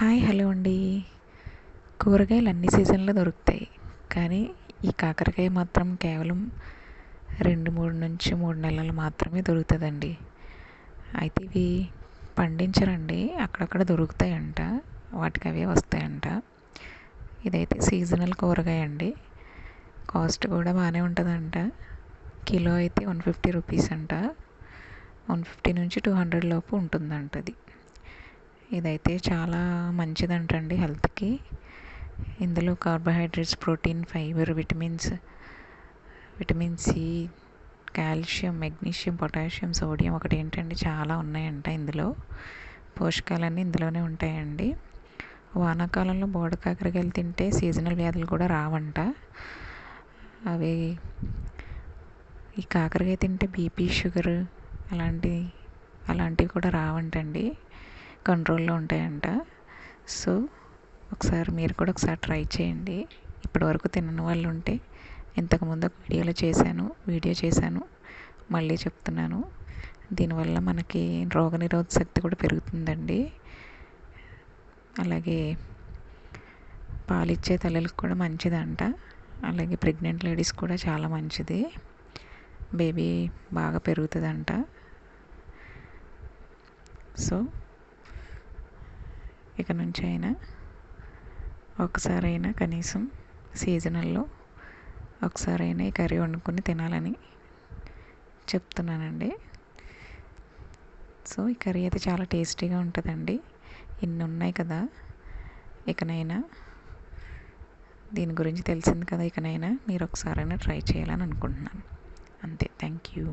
Hi hello అండి. కూరగాయలు అన్ని సీజన్లో దొరుకుతాయి. కానీ ఈ కాకరకాయ మాత్రం కేవలం రెండు మూడు నుంచి మూడు నెలలు మాత్రమే దొరుకుతుందండి. అయితే ఇవి పండించరండి. అక్కడక్కడ దొరుకుతాయంట. వాటికి అవే వస్తాయంట. ఇదైతే సీజనల్ కూరగాయ అండి. కాస్ట్ కూడా బాగానే ఉంటుందంట. కిలో అయితే వన్ ఫిఫ్టీ రూపీస్ అంట. వన్ ఫిఫ్టీ నుంచి టూ హండ్రెడ్ లోపు ఉంటుందంట అది ఇదైతే చాలా మంచిదంటండి హెల్త్కి. ఇందులో carbohydrates protein fibre vitamins vitamin C calcium magnesium potassium sodium ఒకటి ఏంటండి చాలా ఉన్నాయంట ఇందులో. పోషకాలన్నీ ఇందులోనే ఉంటాయండి. వానాకాలంలో బోడ కాకరకాయలు తింటే సీజనల్ వ్యాధులు కూడా రావంట. అవి ఈ కాకరకాయ తింటే బీపీ షుగర్ అలాంటి అలాంటివి కూడా రావంటండి. కంట్రోల్లో ఉంటాయంట. సో ఒకసారి మీరు కూడా ఒకసారి ట్రై చేయండి. ఇప్పటివరకు తినని వాళ్ళు ఉంటే ఇంతకుముందు ఒక వీడియోలో చేశాను వీడియో చేశాను మళ్ళీ చెప్తున్నాను. దీనివల్ల మనకి రోగనిరోధక శక్తి కూడా పెరుగుతుందండి. అలాగే పాలిచ్చే తల్లులకు కూడా మంచిదంట. అలాగే ప్రెగ్నెంట్ లేడీస్ కూడా చాలా మంచిది. బేబీ బాగా పెరుగుతుందంట. సో ఇక నుంచి అయినా ఒకసారైనా కనీసం సీజనల్లో ఒకసారైనా ఈ కర్రీ వండుకొని తినాలని చెప్తున్నానండి. సో ఈ కర్రీ అయితే చాలా టేస్టీగా ఉంటుందండి. ఇన్ని ఉన్నాయి కదా. ఇకనైనా దీని గురించి తెలిసింది కదా ఇకనైనా మీరు ఒకసారైనా ట్రై చేయాలని అనుకుంటున్నాను. అంతే. Thank you.